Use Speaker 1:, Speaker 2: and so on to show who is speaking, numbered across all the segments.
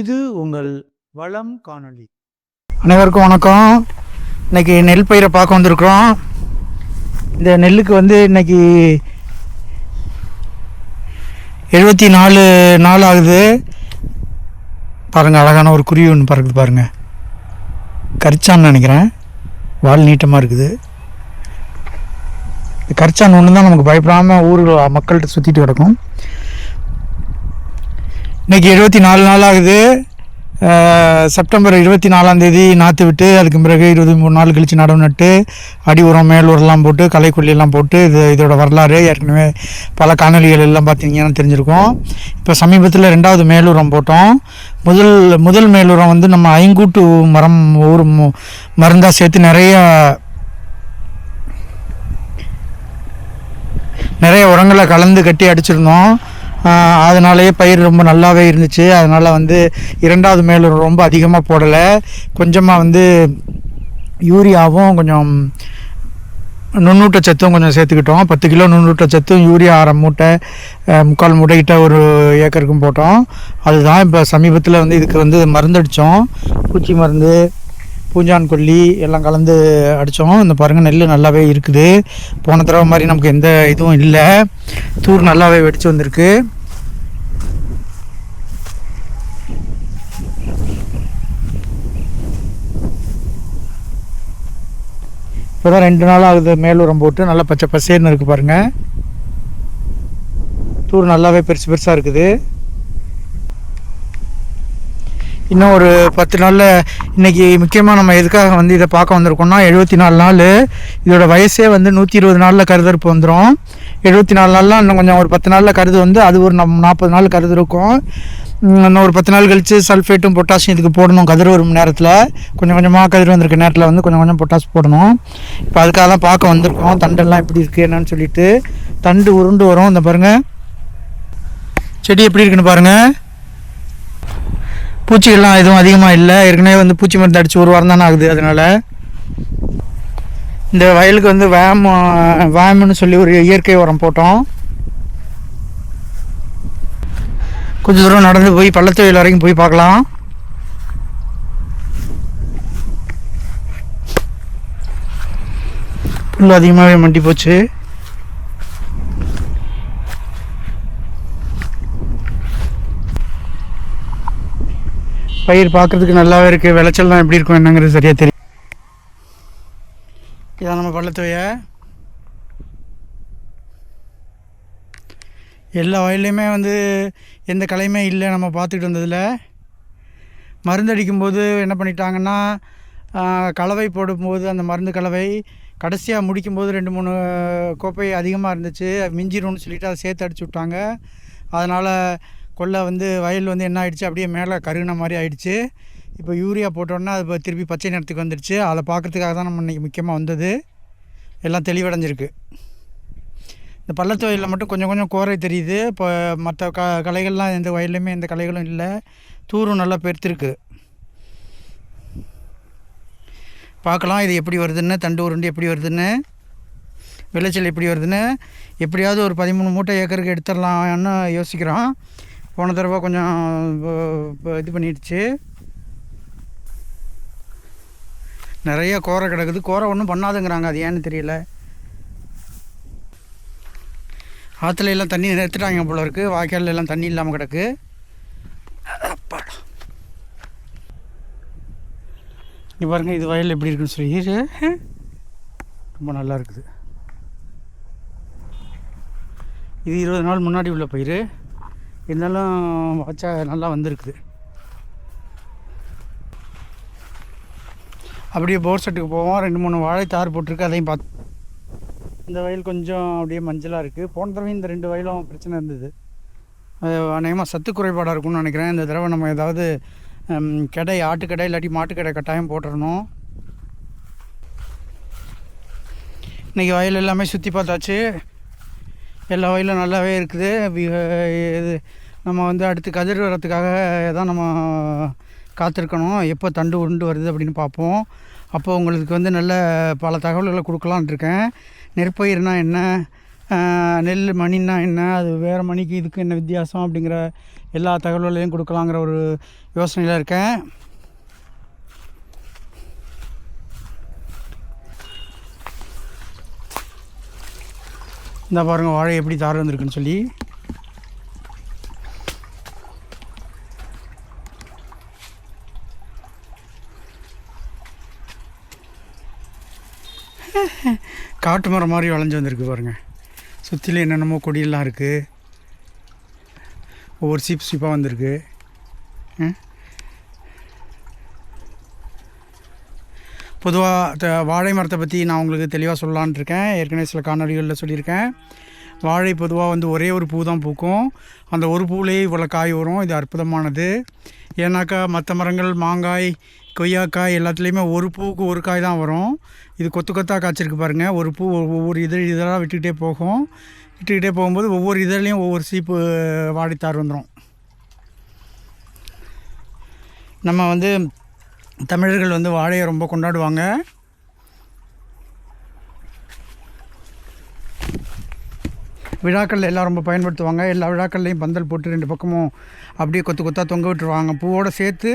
Speaker 1: இது உங்கள் வளம் காணொளி.
Speaker 2: அனைவருக்கும் வணக்கம். இன்னைக்கு நெல் பயிரை பார்க்க வந்திருக்கிறோம். இந்த நெல்லுக்கு வந்து இன்னைக்கு எழுபத்தி நாலு நாள் ஆகுது. பாருங்கள் அழகான ஒரு குருவி ஒன்று பறக்குது பாருங்கள் கரிச்சான்னு நினைக்கிறேன். வால் நீட்டமாக இருக்குது. இந்த கரிச்சான் ஒன்று தான் நமக்கு பயப்படாமல் ஊர்கள் மக்கள்கிட்ட சுற்றிட்டு கிடக்கும். இன்றைக்கி எழுபத்தி நாலு நாள் ஆகுது செப்டம்பர் இருபத்தி நாலாம் தேதி நாற்று விட்டு அதுக்கு பிறகு இருபத்தி மூணு நாள் கழித்து நடவு நட்டு அடி உரம் மேல் உரம்லாம் போட்டு களைக்கொல்லியெல்லாம் போட்டு இது இதோட வரலாறு ஏற்கனவே பல காணொலிகள் எல்லாம் பார்த்தீங்கன்னா தெரிஞ்சிருக்கோம். இப்போ சமீபத்தில் ரெண்டாவது மேலுரம் போட்டோம். முதல் முதல் மேலுரம் வந்து நம்ம ஐங்கூட்டு மரம் ஒரு மருந்தாக சேர்த்து நிறைய நிறைய உரங்களை கலந்து கட்டி அடிச்சிருந்தோம். அதனாலேயே பயிர் ரொம்ப நல்லாவே இருந்துச்சு. அதனால் வந்து இரண்டாவது மேலும் ரொம்ப அதிகமாக போடலை. கொஞ்சமாக வந்து யூரியாவும் கொஞ்சம் நுண்ணூட்டச்சத்தும் கொஞ்சம் சேர்த்துக்கிட்டோம். பத்து கிலோ நுண்ணூட்டச்சத்தும் யூரியா அரை மூட்டை முக்கால் மூட்டைக்கிட்ட ஒரு ஏக்கருக்கும் போட்டோம். அதுதான் இப்போ சமீபத்தில் வந்து இதுக்கு வந்து மருந்தடித்தோம் பூச்சி மருந்து பூஞ்சான் கொல்லி எல்லாம் கலந்து அடித்தோம் இந்த பாருங்கள் நெல் நல்லாவே இருக்குது. போன தடவை மாதிரி நமக்கு எந்த இதுவும் இல்லை. தூர் நல்லாவே வெடித்து வந்திருக்கு. இப்போ தான் ரெண்டு நாள் ஆகுது மேலுரம் போட்டு. நல்லா பச்சை பசேர்னு இருக்குது பாருங்கள் தூர் நல்லாவே பெருசு பெருசாக இருக்குது. இன்னும் ஒரு பத்து நாளில் இன்றைக்கி முக்கியமாக நம்ம எதுக்காக வந்து இதை பார்க்க வந்திருக்கோம்னா எழுபத்தி நாலு நாள். இதோட வயசே வந்து நூற்றி இருபது நாளில் கருதறுப்பு வந்துடும் எழுபத்தி நாலு நாள்லாம் இன்னும் கொஞ்சம் ஒரு பத்து நாளில் கருது வந்து அது ஒரு நம் நாற்பது நாள் கருது இருக்கும். இன்னும் ஒரு பத்து நாள் கழித்து சல்ஃபேட்டும் பொட்டாசியம் இதுக்கு போடணும். கதிர் வரும் நேரத்தில். கொஞ்சம் கொஞ்சமாக கதிர் வந்திருக்க நேரத்தில் வந்து கொஞ்சம் கொஞ்சம் பொட்டாஸ் போடணும். இப்போ அதுக்காக தான் பார்க்க வந்திருக்கோம். தண்டெல்லாம் எப்படி இருக்குது என்னன்னு சொல்லிட்டு. தண்டு உருண்டு வரும். இந்த பாருங்கள் செடி எப்படி இருக்குன்னு பாருங்கள் பூச்சிகள்லாம் எதுவும் அதிகமாக இல்லை. ஏற்கனவே வந்து பூச்சி மருந்து அடித்து ஒரு வாரம் தானே ஆகுது அதனால். இந்த வயலுக்கு வந்து வேம் வேம்னு சொல்லி ஒரு இயற்கை உரம் போட்டோம். கொஞ்சம் தூரம் நடந்து போய் பள்ளத்தொழில் வரைக்கும் போய் பார்க்கலாம். புல் அதிகமாகவே மண்டி போச்சு. பயிர் பார்க்குறதுக்கு நல்லாவே இருக்குது விளைச்சல்லாம் எப்படி இருக்கும் என்னங்கிறது சரியாக தெரியும் இதான் நம்ம பள்ளத்துவைய எல்லா வயல்லையுமே வந்து எந்த கலையுமே இல்லை நம்ம பார்த்துக்கிட்டு வந்ததில் மருந்தடிக்கும்போது என்ன பண்ணிட்டாங்கன்னா கலவை போடும்போது அந்த மருந்து கலவை கடைசியாக முடிக்கும்போது ரெண்டு மூணு கோப்பை அதிகமாக இருந்துச்சு. மிஞ்சிரும்னு சொல்லிட்டு அதை சேர்த்து அடிச்சு விட்டாங்க. அதனால் கொல்லை வந்து வயல் வந்து என்ன ஆகிடுச்சு அப்படியே மேலே கருகின மாதிரி ஆயிடுச்சு. இப்போ யூரியா போட்டோன்னா அது இப்போ திருப்பி பச்சை நிறத்துக்கு வந்துடுச்சு. அதை பார்க்கறதுக்காக தான் நம்ம இன்றைக்கி முக்கியமாக வந்தது. எல்லாம் தெளிவடைஞ்சிருக்கு. இந்த பள்ளத்து வயலில் மட்டும் கொஞ்சம் கொஞ்சம் கோரை தெரியுது. இப்போ மற்ற க கலைகள்லாம் எந்த வயல்லையுமே எந்த கலைகளும் இல்லை. தூரும் நல்லா பெருத்திருக்கு. பார்க்கலாம் இது எப்படி வருதுன்னு தண்டு உருண்டு எப்படி வருதுன்னு விளைச்சல் எப்படி வருதுன்னு. எப்படியாவது ஒரு பதிமூணு மூட்டை ஏக்கருக்கு எடுத்துடலாம்னு யோசிக்கிறோம். போன தடவை கொஞ்சம் இது பண்ணிடுச்சு. நிறைய கோரை கிடக்குது. கோரை ஒன்றும் பண்ணாதுங்கிறாங்க. அது ஏன்னு தெரியல. ஆற்றுல எல்லாம் தண்ணி நிறுத்திட்டாங்க போல இருக்குது வாய்க்காலில் எல்லாம் தண்ணி இல்லாமல் கிடக்கு. அப்பாடா இங்க பாருங்க இது வயல் எப்படி இருக்குன்னு சொல்லி. ரொம்ப நல்லா இருக்குது. இது இருபது நாள் முன்னாடி உள்ள பயிர். இருந்தாலும் வச்சா நல்லா வந்திருக்குது அப்படியே போர் செட்டுக்கு போவோம். ரெண்டு மூணு வாழை தார் போட்டிருக்கு. அதையும் பார்த்து இந்த வயல் கொஞ்சம் அப்படியே மஞ்சளாக இருக்குது போன தடவை இந்த ரெண்டு வயலும் பிரச்சனை இருந்தது. அது அநேகமாக சத்து குறைபாடாக இருக்கும்னு நினைக்கிறேன். இந்த தடவை நம்ம ஏதாவது கடை ஆட்டுக்கடை இல்லாட்டி மாட்டுக்கடை கட்டாயம் போட்டுறணும். இன்றைக்கி வயல் எல்லாமே சுற்றி பார்த்தாச்சு. எல்லா வயலும் நல்லாவே இருக்குது. இது நம்ம வந்து அடுத்து கதிர் வரத்துக்காக தான் நம்ம காத்திருக்கணும். எப்போ தண்டு உருண்டு வருது அப்படின்னு பார்ப்போம். அப்போ உங்களுக்கு வந்து நல்ல பல தகவல்களை கொடுக்கலான்ட்டு இருக்கேன். நெற்பயிர்னா என்ன? நெல் மணின்னா என்ன? அது வேறு மணிக்கு இதுக்கு என்ன வித்தியாசம் அப்படிங்கிற எல்லா தகவல்களையும் கொடுக்கலாங்கிற ஒரு யோசனையில் இருக்கேன். இந்த பாருங்கள் வாழை எப்படி தார் வந்திருக்குன்னு சொல்லி. காட்டு மரம் மாதிரி வளைஞ்சு வந்திருக்கு பாருங்கள் சுற்றிலும் என்னென்னமோ கொடியெல்லாம் இருக்குது ஒவ்வொரு சீப் சீப்பாக வந்திருக்கு. பொதுவாக வாழை மரத்தை பற்றி நான் உங்களுக்கு தெளிவாக சொல்லலான்னு இருக்கேன். ஏற்கனவே சில காணொலிகளில் சொல்லியிருக்கேன். வாழை பொதுவாக வந்து ஒரே ஒரு பூ தான் பூக்கும். அந்த ஒரு பூவிலேயே இவ்வளோ காய் வரும். இது அற்புதமானது. ஏன்னாக்கா மற்ற மரங்கள் மாங்காய் கொய்யாக்காய் எல்லாத்துலேயுமே ஒரு பூவுக்கு ஒரு காய் தான் வரும். இது கொத்து கொத்தாக காய்ச்சிருக்கு பாருங்கள் ஒரு பூ ஒவ்வொரு- ஒவ்வொரு இதழ் இதழாக விட்டுக்கிட்டே போகும். விட்டுக்கிட்டே போகும்போது ஒவ்வொரு இதழ்லையும் ஒவ்வொரு சீப்பு வாழைத்தார் வந்துடும் நம்ம வந்து தமிழர்கள் வந்து வாழையை ரொம்ப கொண்டாடுவாங்க. விழாக்களில் எல்லாம் ரொம்ப பயன்படுத்துவாங்க. எல்லா விழாக்கள்லையும் பந்தல் போட்டு ரெண்டு பக்கமும் அப்படியே கொத்து கொத்தாக தொங்க விட்டுருவாங்க. பூவோடு சேர்த்து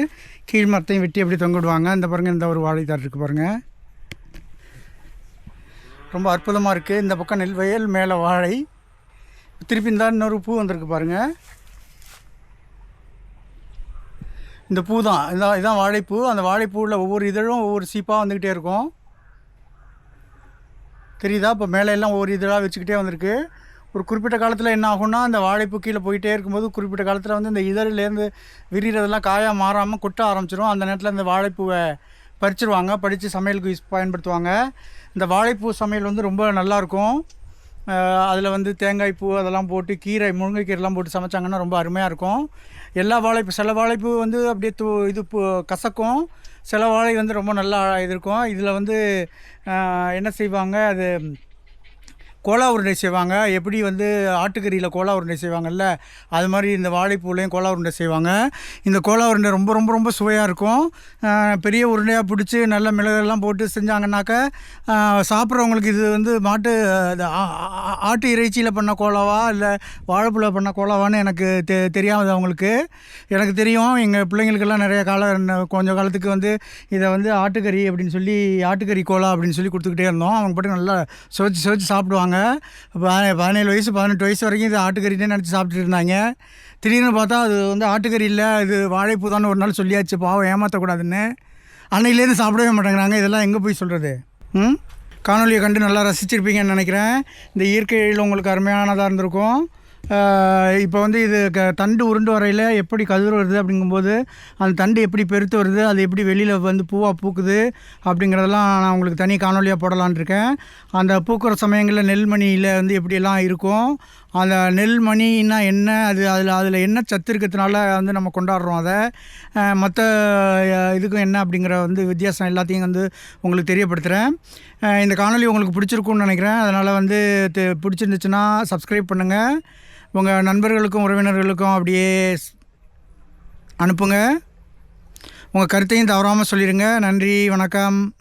Speaker 2: கீழ் மரத்தையும் வெட்டி அப்படியே தொங்க விடுவாங்க. இந்த பாருங்கள் இந்த ஒரு வாழைத்தார் இருக்குது பாருங்கள் ரொம்ப அற்புதமாக இருக்குது இந்த பக்கம் நெல் வயல் மேலே வாழை. திருப்பி இந்த இன்னொரு பூ வந்திருக்கு பாருங்கள் இந்த பூ தான் இதான் இதான் வாழைப்பூ. அந்த வாழைப்பூவில் ஒவ்வொரு இதழும் ஒவ்வொரு சீப்பாக வந்துக்கிட்டே இருக்கும். தெரியுதா? இப்போ மேலே எல்லாம் ஒவ்வொரு இதழாக வச்சுக்கிட்டே வந்திருக்கு. ஒரு குறிப்பிட்ட காலத்தில் என்ன ஆகும்னா அந்த வாழைப்பூ கீழே போயிட்டே இருக்கும்போது குறிப்பிட்ட காலத்தில் வந்து இந்த இதழ்லேருந்து விரிகிறதெல்லாம் காயாக மாறாமல் கொட்ட ஆரம்பிச்சிடும் அந்த நேரத்தில் இந்த வாழைப்பூவை பறிச்சிருவாங்க. பறித்து சமையலுக்கு யூஸ் பயன்படுத்துவாங்க. இந்த வாழைப்பூ சமையல் வந்து ரொம்ப நல்லாயிருக்கும் அதில் வந்து தேங்காய் பூ அதெல்லாம் போட்டு கீரை முருங்கைக்கீரைலாம் போட்டு சமைச்சாங்கன்னா ரொம்ப அருமையாக இருக்கும். எல்லா வாழைப்பூ சில வாழைப்பூ வந்து அப்படியே தூ இது பூ கசக்கும். சில வாழை வந்து ரொம்ப நல்லா இது இருக்கும். இதில் வந்து என்ன செய்வாங்க அது கோலா உருண்டை செய்வாங்க. எப்படி வந்து ஆட்டுக்கறியில் கோலா உருண்டை செய்வாங்கல்ல அது மாதிரி இந்த வாழைப்பூலையும் கோலா உருண்டை செய்வாங்க. இந்த கோலா உருண்டை ரொம்ப ரொம்ப ரொம்ப சுவையாக இருக்கும். பெரிய உருண்டையாக பிடிச்சி நல்ல மிளகெல்லாம் போட்டு செஞ்சாங்கன்னாக்க சாப்பிட்றவங்களுக்கு இது வந்து மாட்டு ஆட்டு இறைச்சியில் பண்ண கோலாவா இல்லை வாழைப்பூவில் பண்ண கோலாவான்னு எனக்கு தெ தெரியாது அவங்களுக்கு. எனக்கு தெரியும் எங்கள் பிள்ளைங்களுக்கெல்லாம் நிறைய காலம் கொஞ்சம் காலத்துக்கு வந்து இதை வந்து ஆட்டுக்கறி அப்படின்னு சொல்லி ஆட்டுக்கறி கோலா அப்படின்னு சொல்லி கொடுத்துக்கிட்டே இருந்தோம். அவங்க பாட்டு நல்லா சுவைச்சு சுவைச்சு சாப்பிடுவாங்க. ப- பதினேழு வயசு பதினெட்டு வயசு வரைக்கும் இது ஆட்டுக்கறினே நினச்சி சாப்பிட்டுட்டு இருந்தாங்க. திடீர்னு பார்த்தா அது வந்து ஆட்டுக்கறி இல்லை இது வாழைப்பூ தானே ஒரு நாள் சொல்லியாச்சு. பாவம் ஏமாற்றக்கூடாதுன்னு அன்னையிலேருந்து சாப்பிடவே மாட்டேங்கிறாங்க. இதெல்லாம் எங்கே போய் சொல்கிறது ம்? காணொலியை கண்டு நல்லா ரசிச்சிருப்பீங்கன்னு நினைக்கிறேன். இந்த இயற்கை உங்களுக்கு அருமையானதாக இருந்திருக்கும். இப்போ வந்து இது க தண்டு உருண்டு வரையில் எப்படி கதிர் வருது அப்படிங்கும்போது அந்த தண்டு எப்படி பெருத்து வருது அது எப்படி வெளியில் வந்து பூவாக பூக்குது அப்படிங்கிறதெல்லாம் நான் உங்களுக்கு தனி காணொலியாக போடலான்னு இருக்கேன். அந்த பூக்கிற சமயங்களில் நெல்மணியில் வந்து எப்படியெல்லாம் இருக்கும் அந்த நெல்மணின்னா என்ன அது அதில் அதில் என்ன சத்து இருக்கிறதுனால வந்து நம்ம கொண்டாடுறோம் அதை. மற்ற இதுக்கும் என்ன அப்படிங்கிற வந்து வித்தியாசம் எல்லாத்தையும் வந்து உங்களுக்கு தெரியப்படுத்துகிறேன் இந்த காணொலி உங்களுக்கு பிடிச்சிருக்கும்னு நினைக்கிறேன். அதனால் வந்து பிடிச்சிருந்துச்சுன்னா சப்ஸ்கிரைப் பண்ணுங்கள் உங்கள் நண்பர்களுக்கும் உறவினர்களுக்கும் அப்படியே அனுப்புங்க. உங்கள் கருத்தையும் தவறாமல் சொல்லிடுங்க. நன்றி வணக்கம்.